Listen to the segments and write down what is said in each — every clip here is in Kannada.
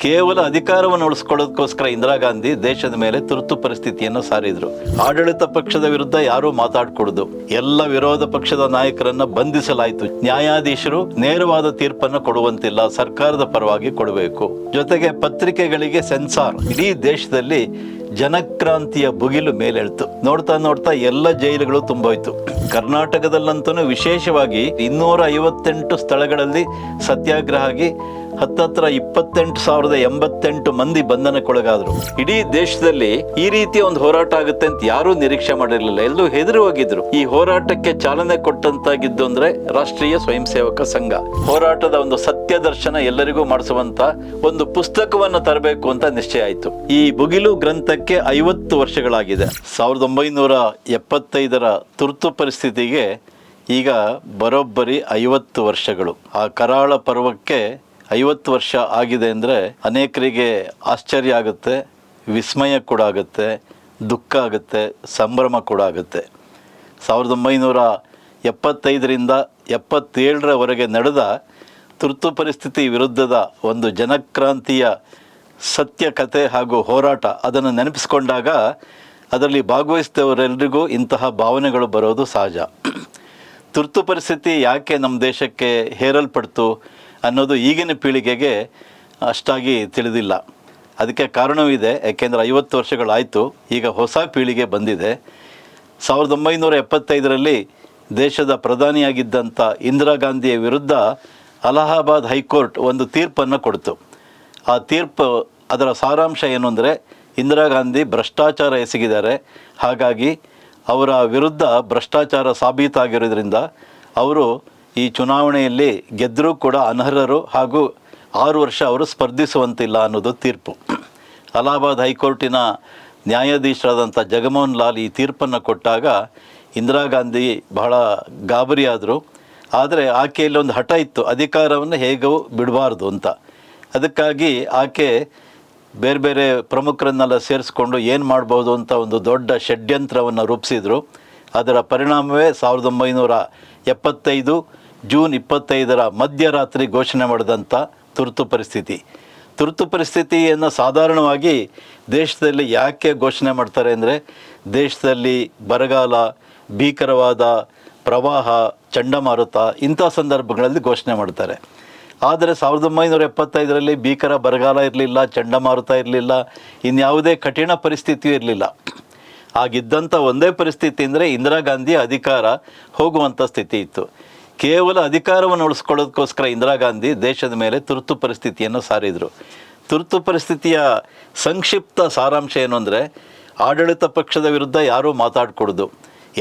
ಕೇವಲ ಅಧಿಕಾರವನ್ನು ಉಳಿಸ್ಕೊಳ್ಳೋದಕ್ಕೋಸ್ಕರ ಇಂದಿರಾ ಗಾಂಧಿ ದೇಶದ ಮೇಲೆ ತುರ್ತು ಪರಿಸ್ಥಿತಿಯನ್ನು ಸಾರಿದ್ರು. ಆಡಳಿತ ಪಕ್ಷದ ವಿರುದ್ಧ ಯಾರೂ ಮಾತಾಡ್ಕೊಡುದು. ಎಲ್ಲ ವಿರೋಧ ಪಕ್ಷದ ನಾಯಕರನ್ನ ಬಂಧಿಸಲಾಯಿತು. ನ್ಯಾಯಾಧೀಶರು ನೇರವಾದ ತೀರ್ಪನ್ನು ಕೊಡುವಂತಿಲ್ಲ. ಸರ್ಕಾರದ ಪರವಾಗಿ ಕೊಡಬೇಕು. ಜೊತೆಗೆ ಪತ್ರಿಕೆಗಳಿಗೆ ಸೆನ್ಸಾರ್. ಇಡೀ ದೇಶದಲ್ಲಿ ಜನಕ್ರಾಂತಿಯ ಬುಗಿಲು ಮೇಲೆಳ್ತು. ನೋಡ್ತಾ ನೋಡ್ತಾ ಎಲ್ಲ ಜೈಲುಗಳು ತುಂಬೋಯ್ತು. ಕರ್ನಾಟಕದಲ್ಲಂತೂ ವಿಶೇಷವಾಗಿ ಇನ್ನೂರ ಐವತ್ತೆಂಟು ಸ್ಥಳಗಳಲ್ಲಿ ಸತ್ಯಾಗ್ರಹ ಆಗಿ ಹತ್ತತ್ರ ಇಪ್ಪತ್ತೆಂಟು ಸಾವಿರದ ಎಂಬತ್ತೆಂಟು ಮಂದಿ ಬಂಧನಕ್ಕೊಳಗಾದ್ರು. ಇಡೀ ದೇಶದಲ್ಲಿ ಈ ರೀತಿಯ ಒಂದು ಹೋರಾಟ ಆಗುತ್ತೆ ಅಂತ ಯಾರೂ ನಿರೀಕ್ಷೆ ಮಾಡಿರಲಿಲ್ಲ. ಎಲ್ಲರೂ ಹೆದರು ಹೋಗಿದ್ರು. ಈ ಹೋರಾಟಕ್ಕೆ ಚಾಲನೆ ಕೊಟ್ಟಂತಾಗಿದ್ದು ಅಂದ್ರೆ ರಾಷ್ಟ್ರೀಯ ಸ್ವಯಂ ಸೇವಕ ಸಂಘ. ಹೋರಾಟದ ಒಂದು ಸತ್ಯ ದರ್ಶನ ಎಲ್ಲರಿಗೂ ಮಾಡಿಸುವಂತ ಒಂದು ಪುಸ್ತಕವನ್ನು ತರಬೇಕು ಅಂತ ನಿಶ್ಚಯ ಆಯಿತು. ಈ ಬುಗಿಲು ಗ್ರಂಥಕ್ಕೆ ಐವತ್ತು ವರ್ಷಗಳಾಗಿದೆ. ಸಾವಿರದ ಒಂಬೈನೂರ ಎಪ್ಪತ್ತೈದರ ತುರ್ತು ಪರಿಸ್ಥಿತಿಗೆ ಈಗ ಬರೋಬ್ಬರಿ ಐವತ್ತು ವರ್ಷಗಳು. ಆ ಕರಾಳ ಪರ್ವಕ್ಕೆ ಐವತ್ತು ವರ್ಷ ಆಗಿದೆ ಅಂದರೆ ಅನೇಕರಿಗೆ ಆಶ್ಚರ್ಯ ಆಗುತ್ತೆ, ವಿಸ್ಮಯ ಕೂಡ ಆಗುತ್ತೆ, ದುಃಖ ಆಗುತ್ತೆ, ಸಂಭ್ರಮ ಕೂಡ ಆಗುತ್ತೆ. ಸಾವಿರದ ಒಂಬೈನೂರ ಎಪ್ಪತ್ತೈದರಿಂದ ಎಪ್ಪತ್ತೇಳರವರೆಗೆ ನಡೆದ ತುರ್ತು ಪರಿಸ್ಥಿತಿ ವಿರುದ್ಧದ ಒಂದು ಜನಕ್ರಾಂತಿಯ ಸತ್ಯ ಕತೆ ಹಾಗೂ ಹೋರಾಟ ಅದನ್ನು ನೆನಪಿಸ್ಕೊಂಡಾಗ ಅದರಲ್ಲಿ ಭಾಗವಹಿಸಿದವರೆಲ್ಲರಿಗೂ ಇಂತಹ ಭಾವನೆಗಳು ಬರೋದು ಸಹಜ. ತುರ್ತು ಪರಿಸ್ಥಿತಿ ಯಾಕೆ ನಮ್ಮ ದೇಶಕ್ಕೆ ಹೇರಲ್ಪಡ್ತು? ಅನ್ನೋದು ಈಗಿನ ಪೀಳಿಗೆಗೆ ಅಷ್ಟಾಗಿ ತಿಳಿದಿಲ್ಲ. ಅದಕ್ಕೆ ಕಾರಣವೂ ಇದೆ. ಯಾಕೆಂದರೆ ಐವತ್ತು ವರ್ಷಗಳಾಯಿತು. ಈಗ ಹೊಸ ಪೀಳಿಗೆ ಬಂದಿದೆ. ಸಾವಿರದ ಒಂಬೈನೂರ ಎಪ್ಪತ್ತೈದರಲ್ಲಿ ದೇಶದ ಪ್ರಧಾನಿಯಾಗಿದ್ದಂಥ ಇಂದಿರಾ ಗಾಂಧಿಯ ವಿರುದ್ಧ ಅಲಹಾಬಾದ್ ಹೈಕೋರ್ಟ್ ಒಂದು ತೀರ್ಪನ್ನು ಕೊಡ್ತು. ಆ ತೀರ್ಪು ಅದರ ಸಾರಾಂಶ ಏನು ಅಂದರೆ ಇಂದಿರಾ ಗಾಂಧಿ ಭ್ರಷ್ಟಾಚಾರ ಎಸಗಿದ್ದಾರೆ. ಹಾಗಾಗಿ ಅವರ ವಿರುದ್ಧ ಭ್ರಷ್ಟಾಚಾರ ಸಾಬೀತಾಗಿರೋದ್ರಿಂದ ಅವರು ಈ ಚುನಾವಣೆಯಲ್ಲಿ ಗೆದ್ದರೂ ಕೂಡ ಅನರ್ಹರು ಹಾಗೂ ಆರು ವರ್ಷ ಅವರು ಸ್ಪರ್ಧಿಸುವಂತಿಲ್ಲ ಅನ್ನೋದು ತೀರ್ಪು. ಅಲಹಾಬಾದ್ ಹೈಕೋರ್ಟಿನ ನ್ಯಾಯಾಧೀಶರಾದಂಥ ಜಗಮೋಹನ್ ಲಾಲ್ ಈ ತೀರ್ಪನ್ನು ಕೊಟ್ಟಾಗ ಇಂದಿರಾ ಗಾಂಧಿ ಬಹಳ ಗಾಬರಿಯಾದರು. ಆದರೆ ಆಕೆಯಲ್ಲಿ ಒಂದು ಹಠ ಇತ್ತು, ಅಧಿಕಾರವನ್ನು ಹೇಗೂ ಬಿಡಬಾರ್ದು ಅಂತ. ಅದಕ್ಕಾಗಿ ಆಕೆ ಬೇರೆ ಬೇರೆ ಪ್ರಮುಖರನ್ನೆಲ್ಲ ಸೇರಿಸ್ಕೊಂಡು ಏನು ಮಾಡ್ಬೋದು ಅಂತ ಒಂದು ದೊಡ್ಡ ಷಡ್ಯಂತ್ರವನ್ನು ರೂಪಿಸಿದರು. ಅದರ ಪರಿಣಾಮವೇ ಸಾವಿರದ ಒಂಬೈನೂರ ಎಪ್ಪತ್ತೈದು ಜೂನ್ ಇಪ್ಪತ್ತೈದರ ಮಧ್ಯರಾತ್ರಿ ಘೋಷಣೆ ಮಾಡಿದಂಥ ತುರ್ತು ಪರಿಸ್ಥಿತಿ. ತುರ್ತು ಪರಿಸ್ಥಿತಿಯನ್ನು ಸಾಧಾರಣವಾಗಿ ದೇಶದಲ್ಲಿ ಯಾಕೆ ಘೋಷಣೆ ಮಾಡ್ತಾರೆ ಅಂದರೆ ದೇಶದಲ್ಲಿ ಬರಗಾಲ, ಭೀಕರವಾದ ಪ್ರವಾಹ, ಚಂಡಮಾರುತ ಇಂಥ ಸಂದರ್ಭಗಳಲ್ಲಿ ಘೋಷಣೆ ಮಾಡ್ತಾರೆ. ಆದರೆ ಸಾವಿರದ ಒಂಬೈನೂರ ಎಪ್ಪತ್ತೈದರಲ್ಲಿ ಭೀಕರ ಬರಗಾಲ ಇರಲಿಲ್ಲ, ಚಂಡಮಾರುತ ಇರಲಿಲ್ಲ, ಇನ್ಯಾವುದೇ ಕಠಿಣ ಪರಿಸ್ಥಿತಿಯೂ ಇರಲಿಲ್ಲ. ಆಗಿದ್ದಂಥ ಒಂದೇ ಪರಿಸ್ಥಿತಿ ಅಂದರೆ ಇಂದಿರಾ ಗಾಂಧಿ ಅಧಿಕಾರ ಹೋಗುವಂಥ ಸ್ಥಿತಿ ಇತ್ತು. ಕೇವಲ ಅಧಿಕಾರವನ್ನು ಉಳಿಸ್ಕೊಳ್ಳೋದಕ್ಕೋಸ್ಕರ ಇಂದಿರಾ ಗಾಂಧಿ ದೇಶದ ಮೇಲೆ ತುರ್ತು ಪರಿಸ್ಥಿತಿಯನ್ನು ಸಾರಿದರು. ತುರ್ತು ಪರಿಸ್ಥಿತಿಯ ಸಂಕ್ಷಿಪ್ತ ಸಾರಾಂಶ ಏನು ಅಂದರೆ ಆಡಳಿತ ಪಕ್ಷದ ವಿರುದ್ಧ ಯಾರೂ ಮಾತಾಡ್ಕೊಡೋದು.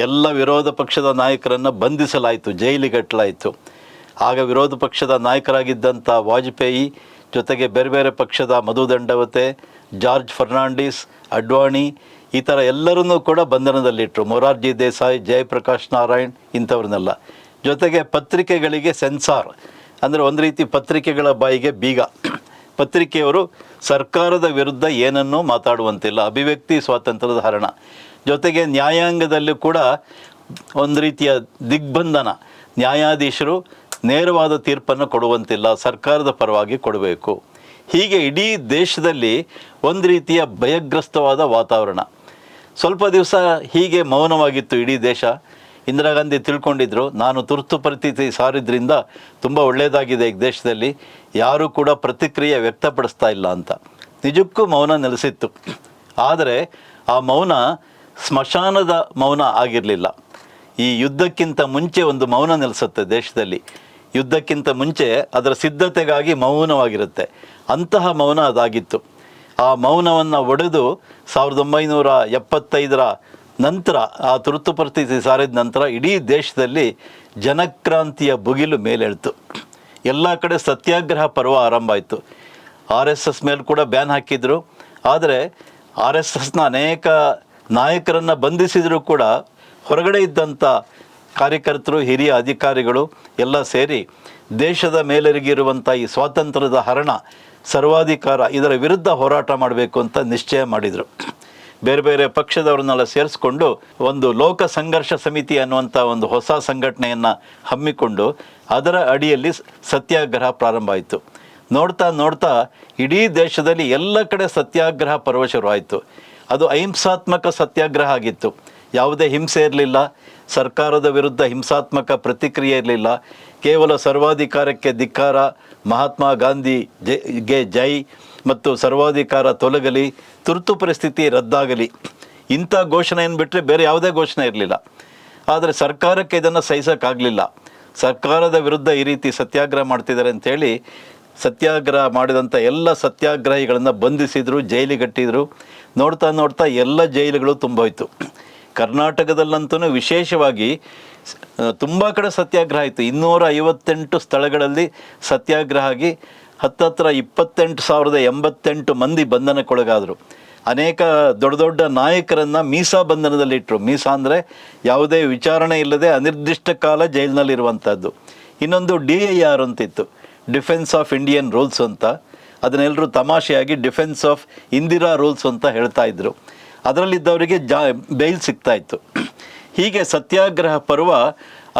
ಎಲ್ಲ ವಿರೋಧ ಪಕ್ಷದ ನಾಯಕರನ್ನು ಬಂಧಿಸಲಾಯಿತು ಜೈಲಿಗಟ್ಟಲಾಯಿತು ಆಗ ವಿರೋಧ ಪಕ್ಷದ ನಾಯಕರಾಗಿದ್ದಂಥ ವಾಜಪೇಯಿ, ಜೊತೆಗೆ ಬೇರೆ ಬೇರೆ ಪಕ್ಷದ ಮಧು ದಂಡವತೆ, ಜಾರ್ಜ್ ಫರ್ನಾಂಡಿಸ್, ಅಡ್ವಾಣಿ, ಈ ಥರ ಎಲ್ಲರನ್ನೂ ಕೂಡ ಬಂಧನದಲ್ಲಿಟ್ಟರು ಮೊರಾರ್ಜಿ ದೇಸಾಯಿ, ಜಯಪ್ರಕಾಶ್ ನಾರಾಯಣ್ ಇಂಥವ್ರನ್ನೆಲ್ಲ. ಜೊತೆಗೆ ಪತ್ರಿಕೆಗಳಿಗೆ ಸೆನ್ಸಾರ್. ಅಂದರೆ ಒಂದು ರೀತಿ ಪತ್ರಿಕೆಗಳ ಬಾಯಿಗೆ ಬೀಗ. ಪತ್ರಿಕೆಯವರು ಸರ್ಕಾರದ ವಿರುದ್ಧ ಏನನ್ನೂ ಮಾತಾಡುವಂತಿಲ್ಲ. ಅಭಿವ್ಯಕ್ತಿ ಸ್ವಾತಂತ್ರ್ಯದ ಹರಣ. ಜೊತೆಗೆ ನ್ಯಾಯಾಂಗದಲ್ಲೂ ಕೂಡ ಒಂದು ರೀತಿಯ ದಿಗ್ಬಂಧನ. ನ್ಯಾಯಾಧೀಶರು ನೇರವಾದ ತೀರ್ಪನ್ನು ಕೊಡುವಂತಿಲ್ಲ. ಸರ್ಕಾರದ ಪರವಾಗಿ ಕೊಡಬೇಕು. ಹೀಗೆ ಇಡೀ ದೇಶದಲ್ಲಿ ಒಂದು ರೀತಿಯ ಭಯಗ್ರಸ್ತವಾದ ವಾತಾವರಣ. ಸ್ವಲ್ಪ ದಿವಸ ಹೀಗೆ ಮೌನವಾಗಿತ್ತು ಇಡೀ ದೇಶ. ಇಂದಿರಾ ಗಾಂಧಿ ತಿಳ್ಕೊಂಡಿದ್ರು, ನಾನು ತುರ್ತು ಪರಿಸ್ಥಿತಿ ಸಾರಿದ್ರಿಂದ ತುಂಬ ಒಳ್ಳೆಯದಾಗಿದೆ ಈ ದೇಶದಲ್ಲಿ, ಯಾರೂ ಕೂಡ ಪ್ರತಿಕ್ರಿಯೆ ವ್ಯಕ್ತಪಡಿಸ್ತಾ ಇಲ್ಲ ಅಂತ. ನಿಜಕ್ಕೂ ಮೌನ ನೆಲೆಸಿತ್ತು. ಆದರೆ ಆ ಮೌನ ಸ್ಮಶಾನದ ಮೌನ ಆಗಿರಲಿಲ್ಲ. ಈ ಯುದ್ಧಕ್ಕಿಂತ ಮುಂಚೆ ಒಂದು ಮೌನ ನೆಲೆಸುತ್ತೆ ದೇಶದಲ್ಲಿ. ಯುದ್ಧಕ್ಕಿಂತ ಮುಂಚೆ ಅದರ ಸಿದ್ಧತೆಗಾಗಿ ಮೌನವಾಗಿರುತ್ತೆ. ಅಂತಹ ಮೌನ ಅದಾಗಿತ್ತು. ಆ ಮೌನವನ್ನು ಒಡೆದು ಸಾವಿರದ ಒಂಬೈನೂರ ಎಪ್ಪತ್ತೈದರ ನಂತರ, ಆ ತುರ್ತು ಪರಿಸ್ಥಿತಿ ಸಾರಿದ ನಂತರ ಇಡೀ ದೇಶದಲ್ಲಿ ಜನಕ್ರಾಂತಿಯ ಬುಗಿಲು ಮೇಲೆಳ್ತು. ಎಲ್ಲ ಕಡೆ ಸತ್ಯಾಗ್ರಹ ಪರ್ವ ಆರಂಭ ಆಯಿತು. ಆರ್ ಎಸ್ ಎಸ್ ಮೇಲೆ ಕೂಡ ಬ್ಯಾನ್ ಹಾಕಿದ್ರು. ಆದರೆ, ಆರ್ ಎಸ್ ಎಸ್ನ ಅನೇಕ ನಾಯಕರನ್ನು ಬಂಧಿಸಿದರೂ ಕೂಡ ಹೊರಗಡೆ ಇದ್ದಂಥ ಕಾರ್ಯಕರ್ತರು, ಹಿರಿಯ ಅಧಿಕಾರಿಗಳು ಎಲ್ಲ ಸೇರಿ ದೇಶದ ಮೇಲೆರಿಗಿರುವಂಥ ಈ ಸ್ವಾತಂತ್ರ್ಯದ ಹರಣ ಸರ್ವಾಧಿಕಾರ, ಇದರ ವಿರುದ್ಧ ಹೋರಾಟ ಮಾಡಬೇಕು ಅಂತ ನಿಶ್ಚಯ ಮಾಡಿದರು. ಬೇರೆ ಬೇರೆ ಪಕ್ಷದವ್ರನ್ನೆಲ್ಲ ಸೇರಿಸ್ಕೊಂಡು ಒಂದು ಲೋಕ ಸಂಘರ್ಷ ಸಮಿತಿ ಅನ್ನುವಂಥ ಒಂದು ಹೊಸ ಸಂಘಟನೆಯನ್ನು ಹಮ್ಮಿಕೊಂಡು ಅದರ ಅಡಿಯಲ್ಲಿ ಸತ್ಯಾಗ್ರಹ ಪ್ರಾರಂಭ ಆಯಿತು. ನೋಡ್ತಾ ನೋಡ್ತಾ ಇಡೀ ದೇಶದಲ್ಲಿ ಎಲ್ಲ ಕಡೆ ಸತ್ಯಾಗ್ರಹ ಪರ್ವ ಶುರುವಾಯಿತು. ಅದು ಅಹಿಂಸಾತ್ಮಕ ಸತ್ಯಾಗ್ರಹ ಆಗಿತ್ತು. ಯಾವುದೇ ಹಿಂಸೆ ಇರಲಿಲ್ಲ. ಸರ್ಕಾರದ ವಿರುದ್ಧ ಹಿಂಸಾತ್ಮಕ ಪ್ರತಿಕ್ರಿಯೆ ಇರಲಿಲ್ಲ. ಕೇವಲ ಸರ್ವಾಧಿಕಾರಕ್ಕೆ ಧಿಕ್ಕಾರ, ಮಹಾತ್ಮ ಗಾಂಧಿ ಜೈ ಜೈ ಮತ್ತು ಸರ್ವಾಧಿಕಾರ ತೊಲಗಲಿ, ತುರ್ತು ಪರಿಸ್ಥಿತಿ ರದ್ದಾಗಲಿ. ಇಂಥ ಘೋಷಣೆಯನ್ನು ಬಿಟ್ಟರೆ ಬೇರೆ ಯಾವುದೇ ಘೋಷಣೆ ಇರಲಿಲ್ಲ. ಆದರೆ ಸರ್ಕಾರಕ್ಕೆ ಇದನ್ನು ಸಹಿಸೋಕ್ಕಾಗಲಿಲ್ಲ. ಸರ್ಕಾರದ ವಿರುದ್ಧ ಈ ರೀತಿ ಸತ್ಯಾಗ್ರಹ ಮಾಡ್ತಿದ್ದಾರೆ ಅಂಥೇಳಿ ಸತ್ಯಾಗ್ರಹ ಮಾಡಿದಂಥ ಎಲ್ಲ ಸತ್ಯಾಗ್ರಹಿಗಳನ್ನು ಬಂಧಿಸಿದರು ಜೈಲಿಗಟ್ಟಿದ್ರು ನೋಡ್ತಾ ನೋಡ್ತಾ ಎಲ್ಲ ಜೈಲುಗಳು ತುಂಬೋಯ್ತು. ಕರ್ನಾಟಕದಲ್ಲಂತೂ ವಿಶೇಷವಾಗಿ ತುಂಬ ಕಡೆ ಸತ್ಯಾಗ್ರಹ ಆಯಿತು. ಇನ್ನೂರ ಐವತ್ತೆಂಟು ಸ್ಥಳಗಳಲ್ಲಿ ಸತ್ಯಾಗ್ರಹ ಆಗಿ ಹತ್ತತ್ರ ಇಪ್ಪತ್ತೆಂಟು ಸಾವಿರದ ಎಂಬತ್ತೆಂಟು ಮಂದಿ ಬಂಧನಕ್ಕೊಳಗಾದರು. ಅನೇಕ ದೊಡ್ಡ ದೊಡ್ಡ ನಾಯಕರನ್ನು ಮೀಸಾ ಬಂಧನದಲ್ಲಿಟ್ಟರು ಮೀಸಾ ಅಂದರೆ ಯಾವುದೇ ವಿಚಾರಣೆ ಇಲ್ಲದೆ ಅನಿರ್ದಿಷ್ಟ ಕಾಲ ಜೈಲಿನಲ್ಲಿರುವಂಥದ್ದು ಇನ್ನೊಂದು ಡಿ ಐ ಆರ್ ಅಂತಿತ್ತು. ಡಿಫೆನ್ಸ್ ಆಫ್ ಇಂಡಿಯನ್ ರೂಲ್ಸ್ ಅಂತ. ಅದನ್ನೆಲ್ಲರೂ ತಮಾಷೆಯಾಗಿ ಡಿಫೆನ್ಸ್ ಆಫ್ ಇಂದಿರಾ ರೂಲ್ಸ್ ಅಂತ ಹೇಳ್ತಾ ಇದ್ರು. ಅದರಲ್ಲಿದ್ದವರಿಗೆ ಜಾ, ಬೇಲ್ ಸಿಗ್ತಾ ಇತ್ತು. ಹೀಗೆ ಸತ್ಯಾಗ್ರಹ ಪರ್ವ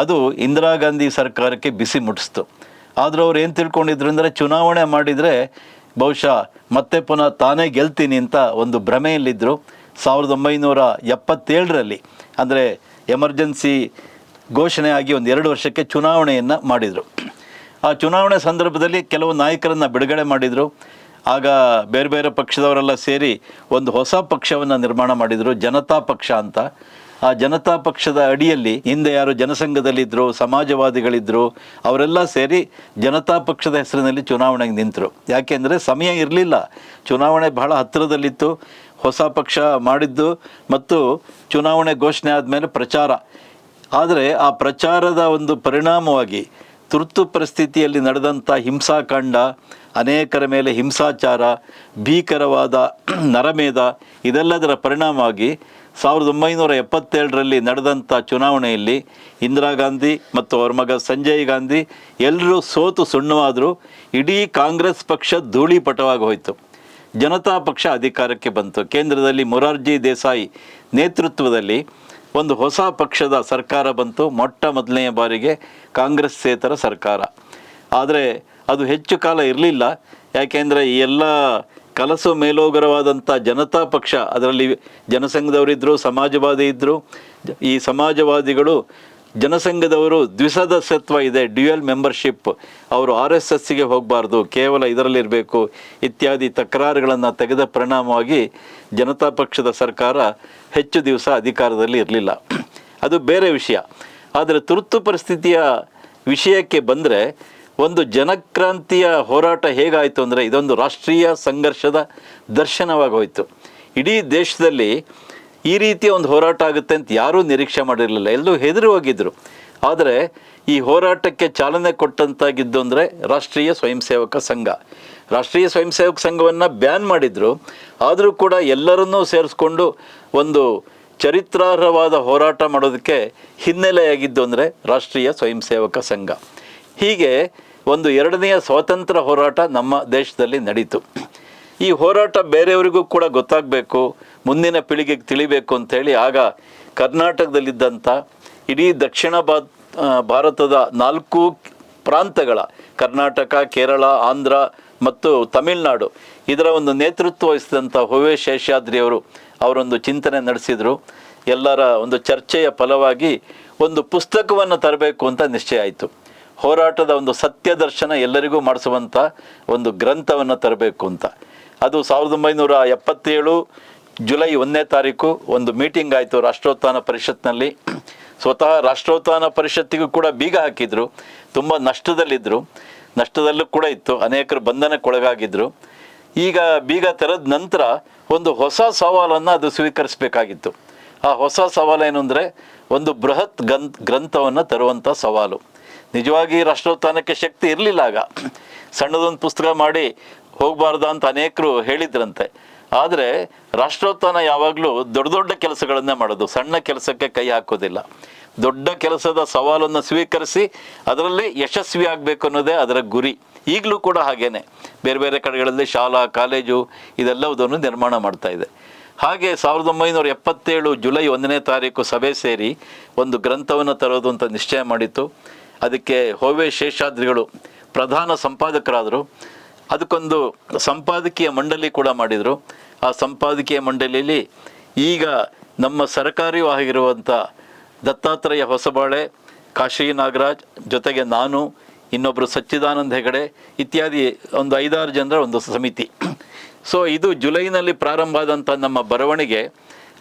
ಅದು ಇಂದಿರಾ ಗಾಂಧಿ ಸರ್ಕಾರಕ್ಕೆ ಬಿಸಿ ಮುಟ್ಟಿಸ್ತು. ಆದರೂ ಅವ್ರು ಏನು ತಿಳ್ಕೊಂಡಿದ್ರು ಅಂದರೆ ಚುನಾವಣೆ ಮಾಡಿದರೆ ಬಹುಶಃ ಮತ್ತೆ ಪುನಃ ತಾನೇ ಗೆಲ್ತೀನಿ ಅಂತ ಒಂದು ಭ್ರಮೆಯಲ್ಲಿದ್ದರು ಸಾವಿರದ ಒಂಬೈನೂರ ಎಪ್ಪತ್ತೇಳರಲ್ಲಿ ಅಂದರೆ ಎಮರ್ಜೆನ್ಸಿ ಘೋಷಣೆ ಆಗಿ ಒಂದು ಎರಡು ವರ್ಷಕ್ಕೆ ಚುನಾವಣೆಯನ್ನು ಮಾಡಿದರು. ಆ ಚುನಾವಣೆ ಸಂದರ್ಭದಲ್ಲಿ ಕೆಲವು ನಾಯಕರನ್ನು ಬಿಡುಗಡೆ ಮಾಡಿದರು. ಆಗ ಬೇರೆ ಬೇರೆ ಪಕ್ಷದವರೆಲ್ಲ ಸೇರಿ ಒಂದು ಹೊಸ ಪಕ್ಷವನ್ನು ನಿರ್ಮಾಣ ಮಾಡಿದರು, ಜನತಾ ಪಕ್ಷ ಅಂತ. ಆ ಜನತಾ ಪಕ್ಷದ ಅಡಿಯಲ್ಲಿ ಹಿಂದೆ ಯಾರು ಜನಸಂಘದಲ್ಲಿದ್ದರು ಸಮಾಜವಾದಿಗಳಿದ್ದರು ಅವರೆಲ್ಲ ಸೇರಿ ಜನತಾ ಪಕ್ಷದ ಹೆಸರಿನಲ್ಲಿ ಚುನಾವಣೆಗೆ ನಿಂತರು. ಯಾಕೆಂದರೆ ಸಮಯ ಇರಲಿಲ್ಲ. ಚುನಾವಣೆ ಬಹಳ ಹತ್ತಿರದಲ್ಲಿತ್ತು. ಹೊಸ ಪಕ್ಷ ಮಾಡಿದ್ದು ಮತ್ತು ಚುನಾವಣೆ ಘೋಷಣೆ ಆದಮೇಲೆ ಪ್ರಚಾರ. ಆದರೆ ಆ ಪ್ರಚಾರದ ಒಂದು ಪರಿಣಾಮವಾಗಿ ತುರ್ತು ಪರಿಸ್ಥಿತಿಯಲ್ಲಿ ನಡೆದಂಥ ಹಿಂಸಾಕಾಂಡ, ಅನೇಕರ ಮೇಲೆ ಹಿಂಸಾಚಾರ, ಭೀಕರವಾದ ನರಮೇಧ, ಇದೆಲ್ಲದರ ಪರಿಣಾಮವಾಗಿ ಸಾವಿರದ ಒಂಬೈನೂರ ಎಪ್ಪತ್ತೇಳರಲ್ಲಿ ನಡೆದಂಥ ಚುನಾವಣೆಯಲ್ಲಿ ಇಂದಿರಾ ಗಾಂಧಿ ಮತ್ತು ಅವರ ಮಗ ಸಂಜಯ್ ಗಾಂಧಿ ಎಲ್ಲರೂ ಸೋತು ಸುಣ್ಣವಾದರೂ, ಇಡೀ ಕಾಂಗ್ರೆಸ್ ಪಕ್ಷ ಧೂಳಿಪಟವಾಗಿ ಹೋಯಿತು. ಜನತಾ ಪಕ್ಷ ಅಧಿಕಾರಕ್ಕೆ ಬಂತು. ಕೇಂದ್ರದಲ್ಲಿ ಮೊರಾರ್ಜಿ ದೇಸಾಯಿ ನೇತೃತ್ವದಲ್ಲಿ ಒಂದು ಹೊಸ ಪಕ್ಷದ ಸರ್ಕಾರ ಬಂತು, ಮೊಟ್ಟ ಮೊದಲನೆಯ ಬಾರಿಗೆ ಕಾಂಗ್ರೆಸ್ ಸೇತರ ಸರ್ಕಾರ. ಆದರೆ ಅದು ಹೆಚ್ಚು ಕಾಲ ಇರಲಿಲ್ಲ. ಯಾಕೆಂದರೆ ಈ ಎಲ್ಲ ಕಲಸು ಮೇಲೋಗರವಾದಂಥ ಜನತಾ ಪಕ್ಷ, ಅದರಲ್ಲಿ ಜನಸಂಘದವರಿದ್ದರು ಸಮಾಜವಾದಿ ಇದ್ದರು ಈ ಸಮಾಜವಾದಿಗಳು ಜನಸಂಘದವರು ದ್ವಿಸದಸ್ಯತ್ವ ಇದೆ, ಡ್ಯುಯಲ್ ಮೆಂಬರ್ಶಿಪ್. ಅವರು ಆರ್ ಎಸ್ ಎಸ್ಸಿಗೆ ಹೋಗಬಾರ್ದು, ಕೇವಲ ಇದರಲ್ಲಿರಬೇಕು ಇತ್ಯಾದಿ ತಕರಾರುಗಳನ್ನು ತೆಗೆದ ಪರಿಣಾಮವಾಗಿ ಜನತಾ ಪಕ್ಷದ ಸರ್ಕಾರ ಹೆಚ್ಚು ದಿವಸ ಅಧಿಕಾರದಲ್ಲಿ ಇರಲಿಲ್ಲ. ಅದು ಬೇರೆ ವಿಷಯ. ಆದರೆ ತುರ್ತು ಪರಿಸ್ಥಿತಿಯ ವಿಷಯಕ್ಕೆ ಬಂದರೆ ಒಂದು ಜನಕ್ರಾಂತಿಯ ಹೋರಾಟ ಹೇಗಾಯಿತು ಅಂದರೆ ಇದೊಂದು ರಾಷ್ಟ್ರೀಯ ಸಂಘರ್ಷದ ದರ್ಶನವಾಗಿ ಹೋಯಿತು. ಇಡೀ ದೇಶದಲ್ಲಿ ಈ ರೀತಿಯ ಒಂದು ಹೋರಾಟ ಆಗುತ್ತೆ ಅಂತ ಯಾರೂ ನಿರೀಕ್ಷೆ ಮಾಡಿರಲಿಲ್ಲ. ಎಲ್ಲರೂ ಹೆದರಿ ಹೋಗಿದ್ದರು ಆದರೆ ಈ ಹೋರಾಟಕ್ಕೆ ಚಾಲನೆ ಕೊಟ್ಟಂತಾಗಿದ್ದು ಅಂದರೆ ರಾಷ್ಟ್ರೀಯ ಸ್ವಯಂ ಸೇವಕ ಸಂಘ. ರಾಷ್ಟ್ರೀಯ ಸ್ವಯಂ ಸೇವಕ ಸಂಘವನ್ನು ಬ್ಯಾನ್ ಮಾಡಿದರು. ಆದರೂ ಕೂಡ ಎಲ್ಲರನ್ನೂ ಸೇರಿಸ್ಕೊಂಡು ಒಂದು ಚರಿತ್ರಾರ್ಹವಾದ ಹೋರಾಟ ಮಾಡೋದಕ್ಕೆ ಹಿನ್ನೆಲೆಯಾಗಿದ್ದು ಅಂದರೆ ರಾಷ್ಟ್ರೀಯ ಸ್ವಯಂ ಸೇವಕ ಸಂಘ. ಹೀಗೆ ಒಂದು ಎರಡನೆಯ ಸ್ವಾತಂತ್ರ್ಯ ಹೋರಾಟ ನಮ್ಮ ದೇಶದಲ್ಲಿ ನಡೀತು. ಈ ಹೋರಾಟ ಬೇರೆಯವರಿಗೂ ಕೂಡ ಗೊತ್ತಾಗಬೇಕು. ಮುಂದಿನ ಪೀಳಿಗೆಗೆ ತಿಳಿಬೇಕು ಅಂಥೇಳಿ ಆಗ ಕರ್ನಾಟಕದಲ್ಲಿದ್ದಂಥ ಇಡೀ ದಕ್ಷಿಣ ಭಾರತದ ನಾಲ್ಕು ಪ್ರಾಂತಗಳ ಕರ್ನಾಟಕ, ಕೇರಳ, ಆಂಧ್ರ ಮತ್ತು ತಮಿಳುನಾಡು ಇದರ ಒಂದು ನೇತೃತ್ವ ವಹಿಸಿದಂಥ ಹೊವೆ ಶೇಷಾದ್ರಿಯವರು ಅವರೊಂದು ಚಿಂತನೆ ನಡೆಸಿದರು. ಎಲ್ಲರ ಒಂದು ಚರ್ಚೆಯ ಫಲವಾಗಿ ಒಂದು ಪುಸ್ತಕವನ್ನು ತರಬೇಕು ಅಂತ ನಿಶ್ಚಯ ಆಯಿತು. ಹೋರಾಟದ ಒಂದು ಸತ್ಯ ದರ್ಶನ ಎಲ್ಲರಿಗೂ ಮಾಡಿಸುವಂಥ ಒಂದು ಗ್ರಂಥವನ್ನು ತರಬೇಕು ಅಂತ. ಅದು ಸಾವಿರದ ಒಂಬೈನೂರ ಎಪ್ಪತ್ತೇಳು ಜುಲೈ ಒಂದನೇ ತಾರೀಕು ಒಂದು ಮೀಟಿಂಗ್ ಆಯಿತು ರಾಷ್ಟ್ರೋತ್ಥಾನ ಪರಿಷತ್ನಲ್ಲಿ. ಸ್ವತಃ ರಾಷ್ಟ್ರೋತ್ಥಾನ ಪರಿಷತ್ತಿಗೂ ಕೂಡ ಬೀಗ ಹಾಕಿದ್ರು. ತುಂಬ ನಷ್ಟದಲ್ಲಿದ್ದರು ನಷ್ಟದಲ್ಲೂ ಕೂಡ ಇತ್ತು. ಅನೇಕರು ಬಂಧನಕ್ಕೊಳಗಾಗಿದ್ದರು ಈಗ ಬೀಗ ತೆರೆದ ನಂತರ ಒಂದು ಹೊಸ ಸವಾಲನ್ನು ಅದು ಸ್ವೀಕರಿಸಬೇಕಾಗಿತ್ತು. ಆ ಹೊಸ ಸವಾಲು ಏನು ಅಂದರೆ ಒಂದು ಬೃಹತ್ ಗ್ರಂಥ ಗ್ರಂಥವನ್ನು ತರುವಂಥ ಸವಾಲು. ನಿಜವಾಗಿ ರಾಷ್ಟ್ರೋತ್ಥಾನಕ್ಕೆ ಶಕ್ತಿ ಇರಲಿಲ್ಲ ಆಗ. ಸಣ್ಣದೊಂದು ಪುಸ್ತಕ ಮಾಡಿ ಹೋಗಬಾರ್ದ ಅಂತ ಅನೇಕರು ಹೇಳಿದ್ರಂತೆ. ಆದರೆ ರಾಷ್ಟ್ರೋತ್ಥಾನ ಯಾವಾಗಲೂ ದೊಡ್ಡ ದೊಡ್ಡ ಕೆಲಸಗಳನ್ನೇ ಮಾಡೋದು. ಸಣ್ಣ ಕೆಲಸಕ್ಕೆ ಕೈ ಹಾಕೋದಿಲ್ಲ. ದೊಡ್ಡ ಕೆಲಸದ ಸವಾಲನ್ನು ಸ್ವೀಕರಿಸಿ ಅದರಲ್ಲಿ ಯಶಸ್ವಿ ಆಗಬೇಕು ಅನ್ನೋದೇ ಅದರ ಗುರಿ. ಈಗಲೂ ಕೂಡ ಹಾಗೇನೆ. ಬೇರೆ ಬೇರೆ ಕಡೆಗಳಲ್ಲಿ ಶಾಲಾ, ಕಾಲೇಜು ಇದೆಲ್ಲವುದನ್ನು ನಿರ್ಮಾಣ ಮಾಡ್ತಾ ಇದೆ. ಹಾಗೆ ಸಾವಿರದ ಒಂಬೈನೂರ ಎಪ್ಪತ್ತೇಳು ಜುಲೈ ಒಂದನೇ ತಾರೀಕು ಸಭೆ ಸೇರಿ ಒಂದು ಗ್ರಂಥವನ್ನು ತರೋದು ಅಂತ ನಿಶ್ಚಯ ಮಾಡಿತ್ತು. ಅದಕ್ಕೆ ಹೋವೆ ಶೇಷಾದ್ರಿಗಳು ಪ್ರಧಾನ ಸಂಪಾದಕರಾದರು. ಅದಕ್ಕೊಂದು ಸಂಪಾದಕೀಯ ಮಂಡಳಿ ಕೂಡ ಮಾಡಿದರು. ಆ ಸಂಪಾದಕೀಯ ಮಂಡಳಿಯಲ್ಲಿ ಈಗ ನಮ್ಮ ಸರಕಾರಿಯೂ ಆಗಿರುವಂಥ ದತ್ತಾತ್ರೇಯ ಹೊಸಬಾಳೆ, ಕಾಶಿ ನಾಗರಾಜ್ ಜೊತೆಗೆ ನಾನು ಇನ್ನೊಬ್ಬರು ಸಚ್ಚಿದಾನಂದ ಹೆಗಡೆ ಇತ್ಯಾದಿ ಒಂದು ಐದಾರು ಜನರ ಒಂದು ಸಮಿತಿ. ಸೊ ಇದು ಜುಲೈನಲ್ಲಿ ಪ್ರಾರಂಭ ಆದಂಥ ನಮ್ಮ ಬರವಣಿಗೆ.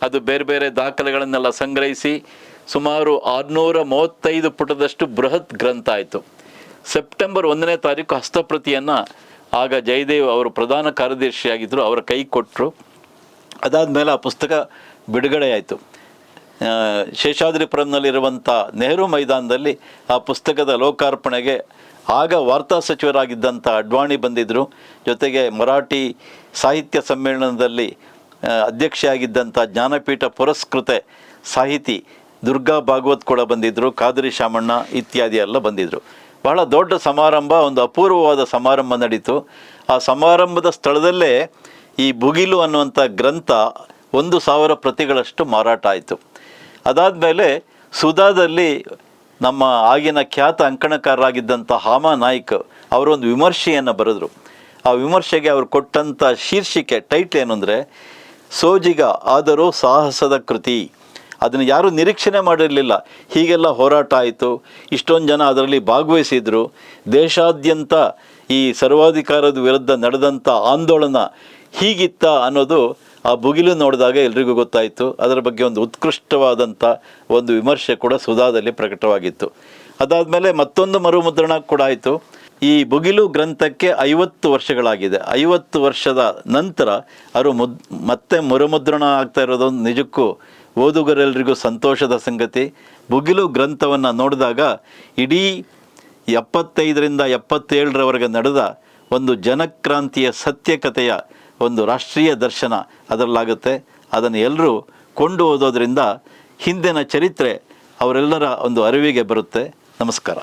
ಅದು ಬೇರೆ ಬೇರೆ ದಾಖಲೆಗಳನ್ನೆಲ್ಲ ಸಂಗ್ರಹಿಸಿ ಸುಮಾರು ಆರುನೂರ ಮೂವತ್ತೈದು ಪುಟದಷ್ಟು ಬೃಹತ್ ಗ್ರಂಥ ಆಯಿತು. ಸೆಪ್ಟೆಂಬರ್ ಒಂದನೇ ತಾರೀಕು ಹಸ್ತಪ್ರತಿಯನ್ನು ಆಗ ಜಯದೇವ್ ಅವರು ಪ್ರಧಾನ ಕಾರ್ಯದರ್ಶಿಯಾಗಿದ್ದರು ಅವರ ಕೈ ಕೊಟ್ಟರು ಅದಾದಮೇಲೆ ಆ ಪುಸ್ತಕ ಬಿಡುಗಡೆ ಆಯಿತು ಶೇಷಾದ್ರಿಪುರಂನಲ್ಲಿರುವಂಥ ನೆಹರು ಮೈದಾನದಲ್ಲಿ ಆ ಪುಸ್ತಕದ ಲೋಕಾರ್ಪಣೆಗೆ ಆಗ ವಾರ್ತಾ ಸಚಿವರಾಗಿದ್ದಂಥ ಅಡ್ವಾಣಿ ಬಂದಿದ್ದರು ಜೊತೆಗೆ ಮರಾಠಿ ಸಾಹಿತ್ಯ ಸಮ್ಮೇಳನದಲ್ಲಿ ಅಧ್ಯಕ್ಷೆಯಾಗಿದ್ದಂಥ ಜ್ಞಾನಪೀಠ ಪುರಸ್ಕೃತೆ ಸಾಹಿತಿ ದುರ್ಗಾ ಭಾಗವತ್ ಕೂಡ ಬಂದಿದ್ದರು ಕಾದರಿ ಶಾಮಣ್ಣ ಇತ್ಯಾದಿ ಎಲ್ಲ ಬಂದಿದ್ದರು ಬಹಳ ದೊಡ್ಡ ಸಮಾರಂಭ, ಒಂದು ಅಪೂರ್ವವಾದ ಸಮಾರಂಭ ನಡೀತು. ಆ ಸಮಾರಂಭದ ಸ್ಥಳದಲ್ಲೇ ಈ ಬುಗಿಲು ಅನ್ನುವಂಥ ಗ್ರಂಥ ಒಂದು ಸಾವಿರ ಪ್ರತಿಗಳಷ್ಟು ಮಾರಾಟ ಆಯಿತು. ಅದಾದಮೇಲೆ ಸುಧಾದಲ್ಲಿ ನಮ್ಮ ಆಗಿನ ಖ್ಯಾತ ಅಂಕಣಕಾರರಾಗಿದ್ದಂಥ ಹಾಮ ನಾಯ್ಕ್ ಅವರೊಂದು ವಿಮರ್ಶೆಯನ್ನು ಬರೆದರು. ಆ ವಿಮರ್ಶೆಗೆ ಅವರು ಕೊಟ್ಟಂಥ ಶೀರ್ಷಿಕೆ, ಟೈಟ್ಲ್ ಏನು ಅಂದರೆ ಸೋಜಿಗ ಆದರೂ ಸಾಹಸದ ಕೃತಿ. ಅದನ್ನು ಯಾರೂ ನಿರೀಕ್ಷಣೆ ಮಾಡಿರಲಿಲ್ಲ. ಹೀಗೆಲ್ಲ ಹೋರಾಟ ಆಯಿತು. ಇಷ್ಟೊಂದು ಜನ ಅದರಲ್ಲಿ ಭಾಗವಹಿಸಿದ್ರು. ದೇಶಾದ್ಯಂತ ಈ ಸರ್ವಾಧಿಕಾರದ ವಿರುದ್ಧ ನಡೆದಂಥ ಆಂದೋಲನ ಹೀಗಿತ್ತ ಅನ್ನೋದು ಆ ಬುಗಿಲು ನೋಡಿದಾಗ ಎಲ್ರಿಗೂ ಗೊತ್ತಾಯಿತು. ಅದರ ಬಗ್ಗೆ ಒಂದು ಉತ್ಕೃಷ್ಟವಾದಂಥ ಒಂದು ವಿಮರ್ಶೆ ಕೂಡ ಸುಧಾದಲ್ಲಿ ಪ್ರಕಟವಾಗಿತ್ತು. ಅದಾದಮೇಲೆ ಮತ್ತೊಂದು ಮರುಮುದ್ರಣ ಕೂಡ ಆಯಿತು. ಈ ಬುಗಿಲು ಗ್ರಂಥಕ್ಕೆ ಐವತ್ತು ವರ್ಷಗಳಾಗಿದೆ. ಐವತ್ತು ವರ್ಷದ ನಂತರ ಅವರು ಮುದ್ ಮತ್ತೆ ಮರುಮುದ್ರಣ ಆಗ್ತಾ ಇರೋದೊಂದು ನಿಜಕ್ಕೂ ಓದುಗರೆಲ್ಲರಿಗೂ ಸಂತೋಷದ ಸಂಗತಿ. ಬುಗಿಲು ಗ್ರಂಥವನ್ನು ನೋಡಿದಾಗ ಇಡೀ ಎಪ್ಪತ್ತೈದರಿಂದ ಎಪ್ಪತ್ತೇಳರವರೆಗೆ ನಡೆದ ಒಂದು ಜನಕ್ರಾಂತಿಯ ಸತ್ಯಕತೆಯ ಒಂದು ರಾಷ್ಟ್ರೀಯ ದರ್ಶನ ಅದರಲ್ಲಾಗುತ್ತೆ. ಅದನ್ನು ಎಲ್ಲರೂ ಕೊಂಡು ಓದೋದ್ರಿಂದ ಹಿಂದಿನ ಚರಿತ್ರೆ ಅವರೆಲ್ಲರ ಒಂದು ಅರಿವಿಗೆ ಬರುತ್ತೆ. ನಮಸ್ಕಾರ.